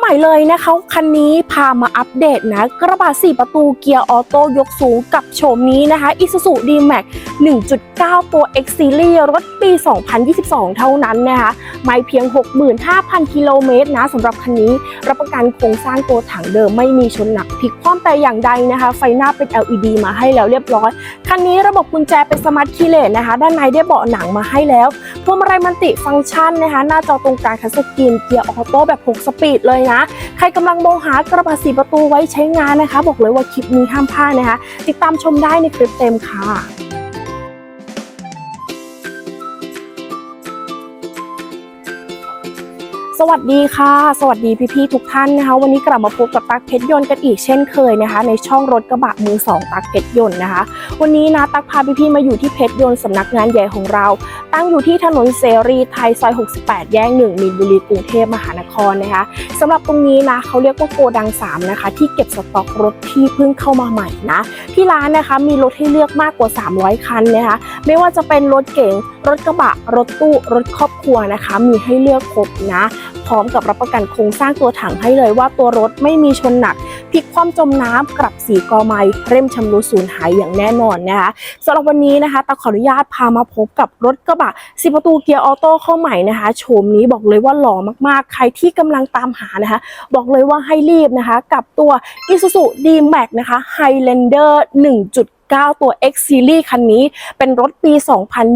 ใหม่เลยนะคะคันนี้พามาอัปเดตนะกระบะ4ประตูเกียร์ออโต้ยกสูงกับโฉมนี้นะคะ Isuzu D-Max 1.9 ตัว X Series รถปี 2022 เท่านั้นนะคะไม่เพียง 65,000 กิโลเมตรนะสำหรับคันนี้รับประกันโครงสร้างตัวถังเดิมไม่มีชนหนักพลิกคว่ำแต่อย่างใดนะคะ ไฟหน้าเป็น LED มาให้แล้วเรียบร้อย คันนี้ระบบกุญแจเป็นสมาร์ทคีย์เลสนะคะ ด้านในได้เบาะหนังมาให้แล้ว พวงมาลัยมันติฟังก์ชันนะคะ หน้าจอตรงกลางทัชสกรีนเกียร์ออโต้แบบ 6 สปีดเลยนะ ใครกำลังมองหากระบะสีประตูไว้ใช้งานนะคะ บอกเลยว่าคลิปนี้ห้ามพลาดนะคะ ติดตามชมได้ในคลิปเต็มค่ะ สวัสดีค่ะ สวัสดีพี่ๆทุกท่านนะคะ วันนี้กลับมาพบกับตักเพชรยนต์กันอีกเช่นเคยนะคะ ในช่องรถกระบะมือสองตักเพชรยนต์นะคะ วันนี้นะตักพาพี่ๆมาอยู่ที่เพชรยนต์สำนักงานใหญ่ของเรา ตั้งอยู่ที่ถนนเสรีไทยซอย 68 แยก1มีนบุรีกรุงเทพมหานครนะคะสำหรับตรงนี้นะเขาเรียกว่าโกดัง 3 นะคะ ที่เก็บสต็อกรถที่เพิ่งเข้ามาใหม่นะที่ร้านนะคะมีรถให้เลือกมากกว่า 300 คันนะคะไม่ว่าจะเป็นรถเก๋งรถกระบะ รถตู้ รถครอบครัวนะคะ มีให้เลือกครบนะ พร้อมกับรับประกันโครงสร้างตัวถังให้เลยว่าตัวรถไม่มีชนหนักพลิกคว่ำจมน้ำกลับสีกอไม้เร่มชำรุดสูญหายอย่างแน่นอนนะคะสำหรับวันนี้นะคะตาขออนุญาตพามาพบกับรถกระบะสิประตูเกียร์ออโต้เข้าใหม่นะคะโฉมนี้บอกเลยว่าหล่อมากๆ ใครที่กำลังตามหานะคะ บอกเลยว่าให้รีบนะคะ กับตัว Isuzu D-Max นะคะ Highlander 1.9 9 ตัว X Series คันนี้เป็นรถปี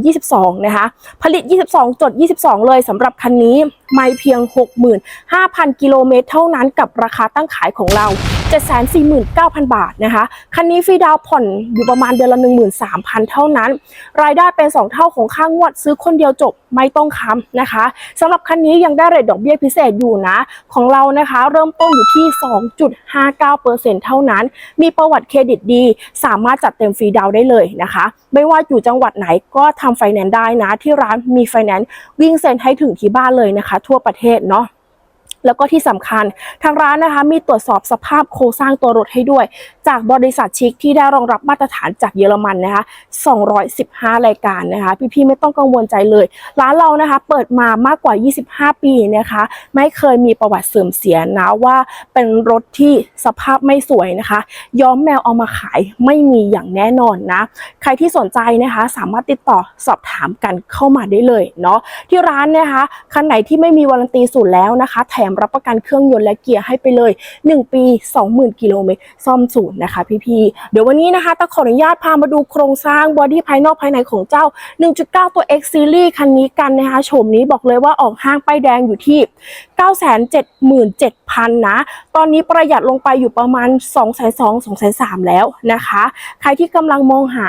2022 นะคะ ผลิต 22 จด 22 เลยสำหรับคันนี้ไม่เพียง 65,000 กิโลเมตรเท่านั้นกับราคาตั้งขายของเรา 749,000 บาทนะคะ คันนี้ฟรีดาวน์ผ่อนอยู่ประมาณเดือนละ 13,000 เท่านั้น รายได้เป็น 2 เท่าของค่างวดซื้อคนเดียวจบไม่ต้องค้ำนะคะสำหรับคันนี้ยังได้เรทดอกเบี้ยพิเศษอยู่นะ ของเรานะคะ เริ่มต้นอยู่ที่ 2.59%เท่านั้น มีประวัติเครดิตดี สามารถจัดเต็มฟรีดาวได้เลยนะคะ ไม่ว่าอยู่จังหวัดไหนก็ทำไฟแนนซ์ได้นะ ที่ร้านมีไฟแนนซ์วิ่งเซ็นให้ถึงที่บ้านเลยนะคะ ทั่วประเทศเนาะ แล้วก็ที่สำคัญทางร้านนะคะมีตรวจสอบสภาพโครงสร้างตัวรถให้ด้วย จากบริษัทชิคที่ได้รองรับมาตรฐานจากเยอรมันนะคะ 215 รายการนะคะ พี่ๆไม่ต้องกังวลใจเลย ร้านเรานะคะเปิดมามากกว่า 25 ปีนะคะ ไม่เคยมีประวัติเสื่อมเสียนะว่าเป็นรถที่สภาพไม่สวยนะคะ ย้อมแมวเอามาขายไม่มีอย่างแน่นอนนะ ใครที่สนใจนะคะสามารถติดต่อสอบถามกันเข้ามาได้เลยเนาะที่ร้านนะคะคันไหนที่ไม่มีวารันตีศูนย์แล้วนะคะ แถมรับประกันเครื่องยนต์และเกียร์ให้ไปเลย 1 ปี 20,000 กิโลเมตรซ่อมศูนย์นะคะพี่ๆเดี๋ยววันนี้นะคะต้ขออนุญาตพามาดูโครงสร้างบอดี้ภายนอกภายในของเจ้า 1.9 ตัว X Series คันนี้กันนะคะโฉมนี้บอกเลยว่าออกห้างป้ายแดงอยู่ที่ 977,000 นะ ตอนนี้ประหยัดลงไปอยู่ประมาณ 2,200 2,300แล้วนะคะ ใครที่กำลังมองหา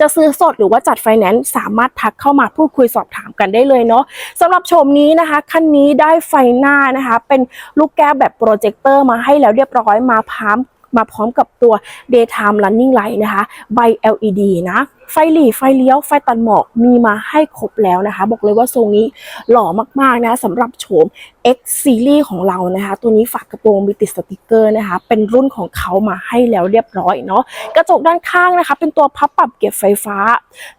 จะซื้อสดหรือว่าจัดไฟแนนซ์สามารถทักเข้ามาพูดคุยสอบถามกันได้เลยเนาะสำหรับชมนี้นะคะคันนี้ได้ไฟหน้านะคะ เป็นลูกแก้วแบบโปรเจคเตอร์มาให้แล้วเรียบร้อยมาพร้อมมาพร้อมกับตัว daytime running light นะคะ ใบ LED นะ ไฟหลีไฟเลี้ยวไฟตัดหมอกมีมาให้ครบแล้วนะคะ บอกเลยว่าทรงนี้หล่อมากๆนะสำหรับโฉม X Series ของเรานะคะ ตัวนี้ฝากกระโปรงมีติดสติกเกอร์นะคะ เป็นรุ่นของเขามาให้แล้วเรียบร้อยเนาะกระจกด้านข้างนะคะ เป็นตัวพับปรับเก็บไฟฟ้า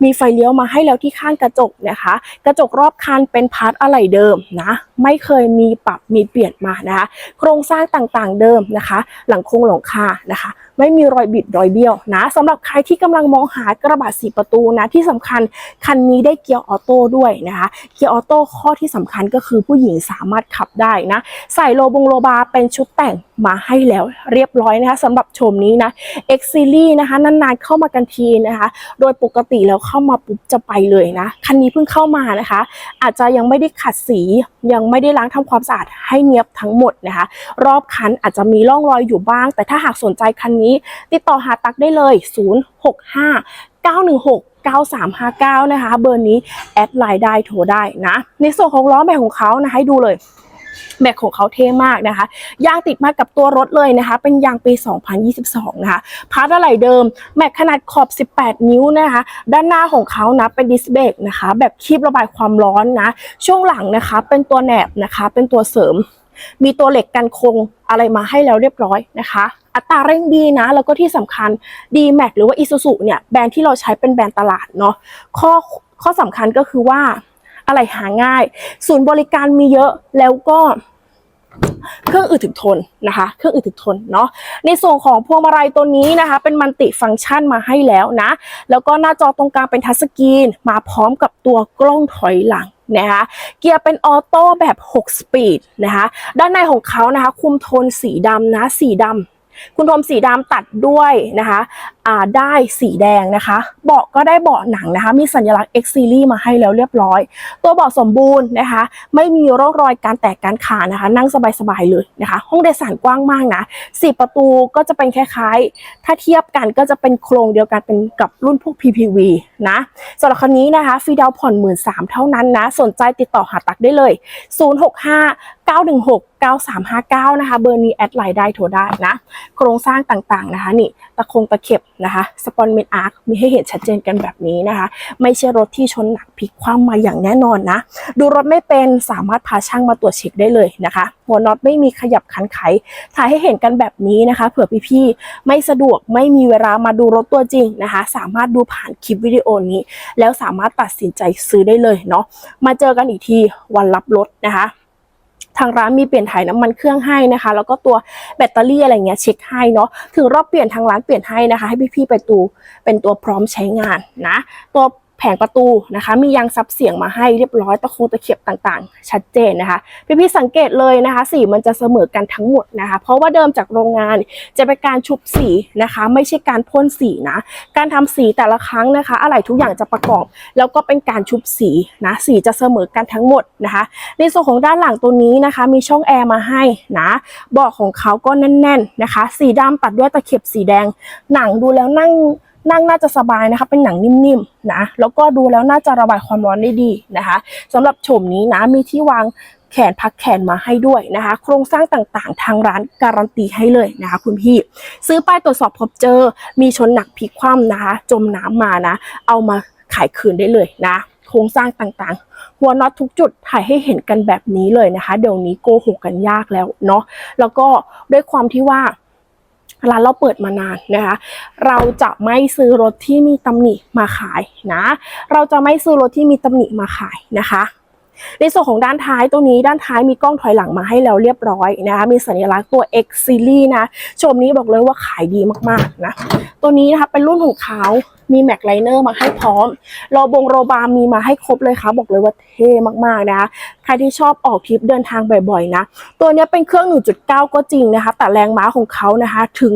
มีไฟเลี้ยวมาให้แล้วที่ข้างกระจกนะคะ กระจกรอบคันเป็นพาร์ทอะไหล่เดิมนะไม่เคยมีปรับมีเปลี่ยนมานะคะ โครงสร้างต่างๆเดิมนะคะ หลังโครงหลังคานะคะ ไม่มีรอยบิดรอยเบี้ยวนะสำหรับใครที่กำลังมองหากระบะสีประตูนะที่สำคัญคันนี้ได้เกียร์ออโต้ด้วยนะคะเกียร์ออโต้ข้อที่สำคัญก็คือผู้หญิงสามารถขับได้นะใส่โลบงโลบาเป็นชุดแต่ง มาให้แล้วเรียบร้อยนะคะสำหรับโฉมนี้นะ X Series นะคะนานๆเข้ามากันทีนะคะ โดยปกติแล้วเข้ามาปุ๊บจะไปเลยนะคันนี้เพิ่งเข้ามานะคะ อาจจะยังไม่ได้ขัดสียังไม่ได้ล้างทำความสะอาดให้เนียบทั้งหมดนะคะ รอบคันอาจจะมีร่องรอยอยู่บ้าง แต่ถ้าหากสนใจคันนี้ ติดต่อหาตักได้เลย 065 916 9359 นะคะ เบอร์นี้แอดไลน์ได้โทรได้นะ ในส่วนของล้อแม็กของเขานะให้ดูเลย แม็กของเขาเท่มากนะคะ ยางติดมากับตัวรถเลยนะคะ เป็นยางปี 2022 นะคะ พาร์ทอะไหล่เดิม แม็กขนาดขอบ 18 นิ้วนะคะ ด้านหน้าของเขานะเป็นดิสเบรกนะคะ แบบคีบระบายความร้อนนะ ช่วงหลังนะคะเป็นตัวแหนบนะคะ เป็นตัวเสริม มีตัวเหล็กกันโคงอะไรมาให้แล้วเรียบร้อยนะคะอัตราเร่งดีนะ แล้วก็ที่สำคัญ d m a x หรือว่า Isuzu เนี่ยแบรนด์ที่เราใช้เป็นแบรนด์ตลาดเนาะข้อข้อสำคัญก็คือว่า อะไรหาง่าย ศูนย์บริการมีเยอะแล้วก็เครื่องอึดถึกทนนะคะ เครื่องอึดถึกทนเนาะ ในส่วนของพวงมาลัยตัวนี้นะคะ เป็นมัลติฟังก์ชันมาให้แล้วนะ แล้วก็หน้าจอตรงกลางเป็นทัชสกรีน มาพร้อมกับตัวกล้องถอยหลังนะคะ เกียร์เป็นออโต้แบบ 6 สปีดนะคะ ด้านในของเขานะคะ คุมโทนสีดำนะ สีดำ คุณโทมสีดำตัดด้วยนะคะอ่าได้สีแดงนะคะ เบาะก็ได้เบาะหนังนะคะ มีสัญลักษณ์ X Series มาให้แล้วเรียบร้อย ตัวเบาะสมบูรณ์นะคะ ไม่มีร่องรอยการแตกการขาดนะคะ นั่งสบายๆเลยนะคะ ห้องโดยสารกว้างมากนะสี่ประตูก็จะเป็นคล้ายๆ ถ้าเทียบกันก็จะเป็นโครงเดียวกันเป็นกับรุ่นพวก PPV นะสำหรับคันนี้นะคะ ฟรีดาวน์ผ่อนหมื่นสามเท่านั้นนะ สนใจติดต่อหาตักได้เลย 065 916 9359 นะคะ เบอร์นี้แอดไลน์ได้โทรได้นะโครงสร้างต่างๆนะคะนี่ตะคงตะเข็บนะคะสปอนเมนอาร์คมีให้เห็นชัดเจนกันแบบนี้นะคะ ไม่ใช่รถที่ชนหนักพลิกคว่ำมาอย่างแน่นอนนะ ดูรถไม่เป็นสามารถพาช่างมาตรวจเช็คได้เลยนะคะ หัวน็อตไม่มีขยับขันไขถ่ายให้เห็นกันแบบนี้นะคะ เผื่อพี่ๆไม่สะดวกไม่มีเวลามาดูรถตัวจริงนะคะ สามารถดูผ่านคลิปวิดีโอนี้ แล้วสามารถตัดสินใจซื้อได้เลยเนาะมาเจอกันอีกทีวันรับรถนะคะ ทางร้านมีเปลี่ยนถ่ายน้ำมันเครื่องให้นะคะ แล้วก็ตัวแบตเตอรี่อะไรเงี้ยเช็คให้เนาะถึงรอบเปลี่ยนทางร้านเปลี่ยนให้นะคะ ให้พี่ๆไปตูเป็นตัวพร้อมใช้งานนะตัว แผงประตูนะคะ มียางซับเสียงมาให้เรียบร้อยตะคงตะเข็บต่างๆ ชัดเจนนะคะพี่ๆสังเกตเลยนะคะ สีมันจะเสมอกันทั้งหมดนะคะ เพราะว่าเดิมจากโรงงานจะเป็นการชุบสีนะคะ ไม่ใช่การพ่นสีนะการทำสีแต่ละครั้งนะคะ อะไรทุกอย่างจะประกอบ แล้วก็เป็นการชุบสีนะสีจะเสมอกันทั้งหมดนะคะ ในส่วนของด้านหลังตัวนี้นะคะ มีช่องแอร์มาให้นะเบาะของเขาก็แน่น ๆนะคะ สีดำตัดด้วยตะเข็บสีแดง หนังดูแล้วนั่ง นั่งน่าจะสบายนะคะเป็นหนังนิ่มๆนะแล้วก็ดูแล้วน่าจะระบายความร้อนได้ดีนะคะสำหรับโฉมนี้นะมีที่วางแขนพักแขนมาให้ด้วยนะคะ โครงสร้างต่างๆ ทางร้านการันตีให้เลยนะคะคุณพี่ ซื้อป้ายตรวจสอบพบเจอ มีชนหนักพลิกคว่ำนะคะ จมน้ำมานะ เอามาขายคืนได้เลยนะ โครงสร้างต่างๆ หัวน็อตทุกจุดถ่ายให้เห็นกันแบบนี้เลยนะคะ เดี๋ยวนี้โกหกกันยากแล้วเนาะแล้วก็ด้วยความที่ว่า ร้านเราเปิดมานานนะคะ เราจะไม่ซื้อรถที่มีตำหนิมาขายนะ เราจะไม่ซื้อรถที่มีตำหนิมาขายนะคะ ในส่วนของด้านท้ายตรงนี้ด้านท้ายมีกล้องถอยหลังมาให้แล้วเรียบร้อยนะคะมีสัญลักษณ์ตัว X Series นะชมนี้บอกเลยว่าขายดีมากๆนะตัวนี้นะคะเป็นรุ่นของเขามีแม็กไลเนอร์มาให้พร้อมโรบงโรบามีมาให้ครบเลยค่ะ บอกเลยว่าเท่มากๆนะคะใครที่ชอบออกทริปเดินทางบ่อยๆนะ ตัวนี้เป็นเครื่อง 1.9 ก็จริงนะคะ แต่แรงม้าของเขานะคะถึง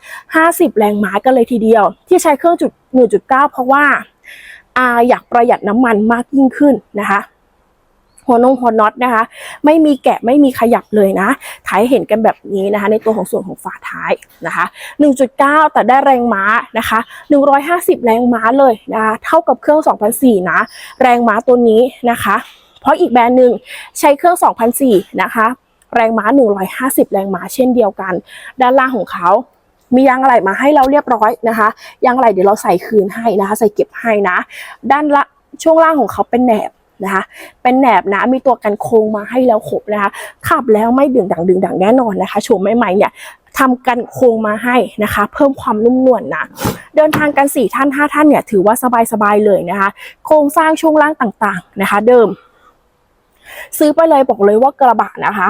150 แรงม้ากันเลยทีเดียว ที่ใช้เครื่องจุด1.9 เพราะว่าอาอยากประหยัดน้ำมันมากยิ่งขึ้นนะคะ หัวนงหัวน็อตนะคะ ไม่มีแกะไม่มีขยับเลยนะถ่ายเห็นกันแบบนี้นะคะ ในตัวของส่วนของฝาท้ายนะคะ 1.9 แต่ได้แรงม้านะคะ 150 แรงม้าเลยนะคะเท่ากับเครื่อง 2,004 นะ แรงม้าตัวนี้นะคะ เพราะอีกแบรนด์หนึ่งใช้เครื่อง 2,004 นะคะ แรงม้า 150 แรงม้าเช่นเดียวกัน ด้านล่างของเขามียางอะไหล่มาให้เราเรียบร้อยนะคะ ยางอะไหล่เดี๋ยวเราใส่คืนให้นะคะ ใส่เก็บให้นะ ด้านละช่วงล่างของเขาเป็นแหนบ นะคะ เป็นแหนบนะมีตัวกันโค้งมาให้แล้วครบนะคะ ขับแล้วไม่ดึงดังดึงดังแน่นอนนะคะโฉมใหม่ๆเนี่ยทำกันโค้งมาให้นะคะ เพิ่มความนุ่มนวลนะเดินทางกัน4ท่าน5ท่านเนี่ยถือว่าสบายๆเลยนะคะ โครงสร้างช่วงล่างต่างๆนะคะ เดิม ซื้อไปเลยบอกเลยว่ากระบะนะคะ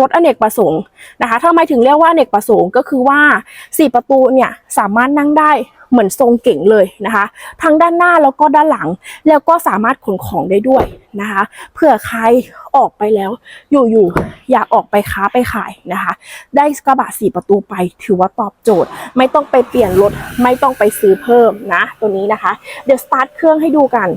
รถอเนกประสงค์นะคะทำไมถึงเรียกว่าอเนกประสงค์ก็คือว่า 4 ประตูเนี่ยสามารถนั่งได้ เหมือนทรงเก่งเลยนะคะ ทั้งด้านหน้าแล้วก็ด้านหลัง แล้วก็สามารถขนของได้ด้วยนะคะเผื่อใครออกไปแล้ว อยู่ๆอยากออกไปค้าไปขายนะคะ ได้กระบะสี่ประตูไปถือว่าตอบโจทย์ ไม่ต้องไปเปลี่ยนรถไม่ต้องไปซื้อเพิ่มนะ ตัวนี้นะคะ เดี๋ยวสตาร์ทเครื่องให้ดูกัน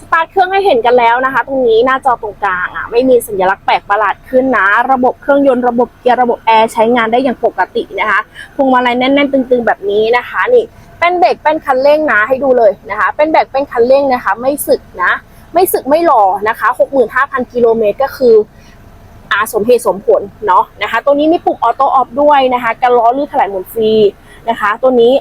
สตาร์ทเครื่องให้เห็นกันแล้วนะคะ ตรงนี้หน้าจอตรงกลางอะไม่มีสัญลักษณ์แปลกประหลาดขึ้นนะ ระบบเครื่องยนต์ระบบเกียร์ระบบแอร์ใช้งานได้อย่างปกตินะคะพวงมาลัยแน่นๆ ตึงๆ แบบนี้นะคะนี่เป็นเบรกเป็นคันเร่งนะให้ดูเลยนะคะ เป็นเบรกเป็นคันเร่งนะคะ ไม่สึกนะ ไม่สึกไม่หล่อนะคะ 65,000กิโลเมตรก็คืออาสมเหตุสมผลเนาะนะคะ ตัวนี้มีปุ่มออโต้ออฟด้วยนะคะกันล้อลื่นถลายหมุนฟรีนะคะ ตัวนี้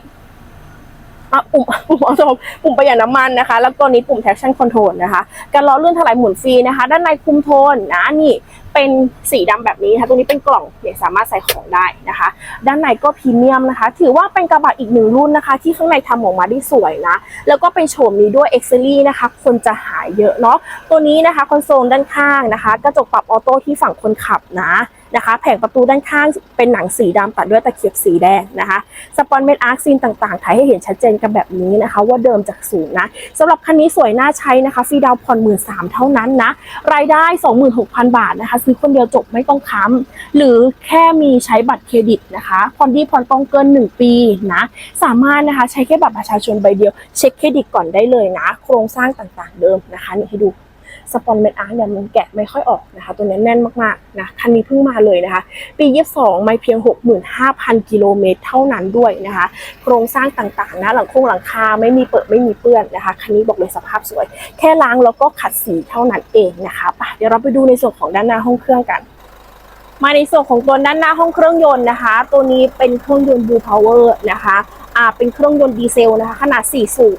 ปุ่มปุ่มออโต้ปุ่มประหยัดน้ำมันนะคะ แล้วตัวนี้ปุ่ม traction control นะคะกันล้อเลื่อนถลายหมุนฟรีนะคะ ด้านในคุมโทนนะนี่เป็นสีดำแบบนี้นะคะตรงนี้เป็นกล่องเนี่ยสามารถใส่ของได้นะคะ ด้านในก็พรีเมียมนะคะ ถือว่าเป็นกระบะอีกหนึ่งรุ่นนะคะ ที่ข้างในทำออกมาได้สวยนะ แล้วก็เป็นโฉมนี้ด้วย e x c e l y นะคะ คนจะหายเยอะเนาะตัวนี้นะคะคอนโซลด้านข้างนะคะ กระจกปรับออโต้ที่ฝั่งคนขับนะ นะคะ แผงประตูด้านข้างเป็นหนังสีดำตัดด้วยตะเข็บสีแดงนะคะ สปอนเมนอาร์คซีนต่างๆ ถ่ายให้เห็นชัดเจนกันแบบนี้นะคะ ว่าเดิมจากศูนย์นะสำหรับคันนี้สวยน่าใช้นะคะฟรีดาวผ่อนหมื่นสามเท่านั้นนะ รายได้ 26,000 บาทนะคะ ซื้อคนเดียวจบไม่ต้องค้ำหรือแค่มีใช้บัตรเครดิตนะคะผ่อนดีผ่อนตรงเกิน 1 ปีนะสามารถนะคะใช้แค่บัตรประชาชนใบเดียว เช็คเครดิตก่อนได้เลยนะ โครงสร้างต่างๆเดิมนะคะนี่ให้ดู สปอนเมนอาร์เนี่ยมันแกะไม่ค่อยออกนะคะ ตัวนี้แน่นมากๆนะคันนี้เพิ่งมาเลยนะคะ ปี 22 ไม่เพียง 65,000 กิโลเมตรเท่านั้นด้วยนะคะ โครงสร้างต่างๆนะหลังโครงหลังคาไม่มีเปิดไม่มีเปื้อนนะคะ คันนี้บอกเลยสภาพสวย แค่ล้างแล้วก็ขัดสีเท่านั้นเองนะคะไปเดี๋ยวเราไปดูในส่วนของด้านหน้าห้องเครื่องกันมาในส่วนของตัวด้านหน้าห้องเครื่องยนต์นะคะ ตัวนี้เป็นเครื่องยนต์ Blue Power นะคะอ่าเป็นเครื่องยนต์ดีเซลนะคะ ขนาด 4 สูบ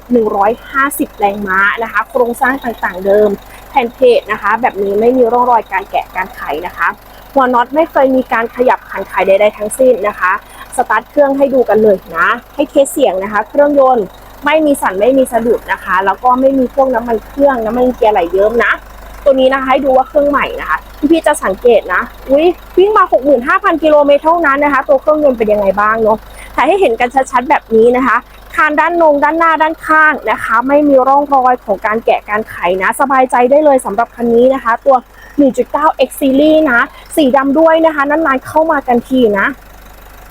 150 แรงม้านะคะ โครงสร้างต่างๆเดิม แผ่นเพจนะคะ แบบนี้ไม่มีร่องรอยการแกะการไขนะคะ หัวน็อตไม่เคยมีการขยับขันไขใดๆทั้งสิ้นนะคะ สตาร์ทเครื่องให้ดูกันเลยนะ ให้เทสเสียงนะคะ เครื่องยนต์ไม่มีสั่นไม่มีสะดุดนะคะ แล้วก็ไม่มีพวกน้ำมันเครื่องน้ำมันเกียร์ไหลเยิ้มนะ ตัวนี้นะคะให้ดูว่าเครื่องใหม่นะคะพี่พี่ๆจะสังเกตนะอุ้ยวิ่งมา 65,000 กิโลเมตรเท่านั้นนะคะ ตัวเครื่องยนต์เป็นยังไงบ้างเนาะถ่ายให้เห็นกันชัดๆแบบนี้นะคะ คานด้านนงด้านหน้าด้านข้างนะคะ ไม่มีร่องรอยของการแกะการไขนะ สบายใจได้เลยสำหรับคันนี้นะคะ ตัว 1.9 X Series นะ สีดำด้วยนะคะนานๆเข้ามากันทีนะ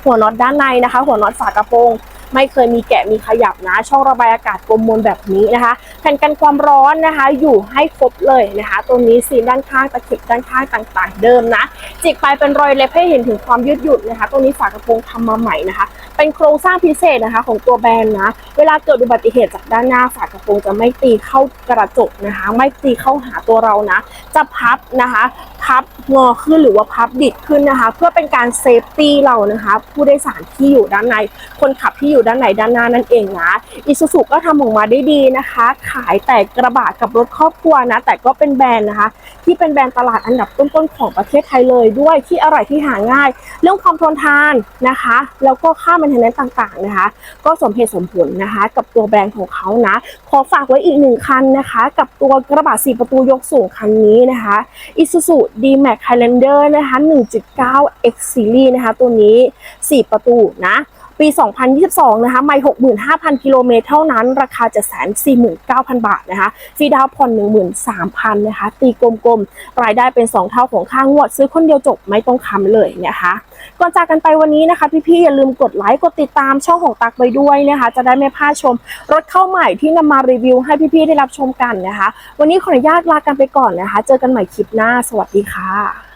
หัวน็อตด้านในนะคะ หัวน็อตฝากระโปรง ไม่เคยมีแกะมีขยับนะ ช่องระบายอากาศกลมมนแบบนี้นะคะ แผ่นกันความร้อนนะคะ อยู่ให้ครบเลยนะคะตัวนี้ซีด้านข้างตะเข็บด้านข้างต่างๆ เดิมนะ จิกไปเป็นรอยเล็บให้เห็นถึงความยืดหยุ่นนะคะ ตรงนี้ฝากระโปรงทำมาใหม่นะคะ เป็นโครงสร้างพิเศษนะคะ ของตัวแบรนด์นะ เวลาเกิดอุบัติเหตุจากด้านหน้าฝากระโปรงจะไม่ตีเข้ากระจกนะคะ ไม่ตีเข้าหาตัวเรานะ จะพับนะคะ พับงอขึ้นหรือว่าพับดิดขึ้นนะคะ เพื่อเป็นการเซฟตี้เรานะคะ ผู้โดยสารที่อยู่ด้านใน คนขับที่อยู่ด้านในด้านหน้านั่นเองนะอิซูซุก็ทำออกมาได้ดีนะคะ ขายแต่กระบะกับรถครอบครัวนะ แต่ก็เป็นแบรนด์นะคะ ที่เป็นแบรนด์ตลาดอันดับต้นๆของประเทศไทยเลยด้วยที่อร่อยที่หาง่าย เรื่องความทนทานนะคะ แล้วก็ค่ามันเทนแนนต่างๆนะคะ ก็สมเหตุสมผลนะคะ กับตัวแบรนด์ของเขานะ ขอฝากไว้อีกหนึ่งคันนะคะ กับตัวกระบะสี่ประตูยกสูงคันนี้นะคะ Isuzu D-Max Highlander นะคะ 1.9 X Series นะคะ ตัวนี้ 4 ประตูนะ ปี 2022 นะคะไม่65,000 กิโลเมตรเท่านั้น ราคา749,000 บาทนะคะฟรีดาวผ่อน 13,000 นะคะ ตีกลมๆ รายได้เป็น 2 เท่าของค่างวด ซื้อคนเดียวจบไม่ต้องค้ำเลยนะคะก่อนจากกันไปวันนี้นะคะ พี่ๆ อย่าลืมกดไลค์กดติดตามช่องของตักไปด้วยนะคะ จะได้ไม่พลาดชม รถเข้าใหม่ที่นำมารีวิวให้พี่ๆ ได้รับชมกันนะคะ วันนี้ขออนุญาตลากันไปก่อนนะคะ เจอกันใหม่คลิปหน้า สวัสดีค่ะ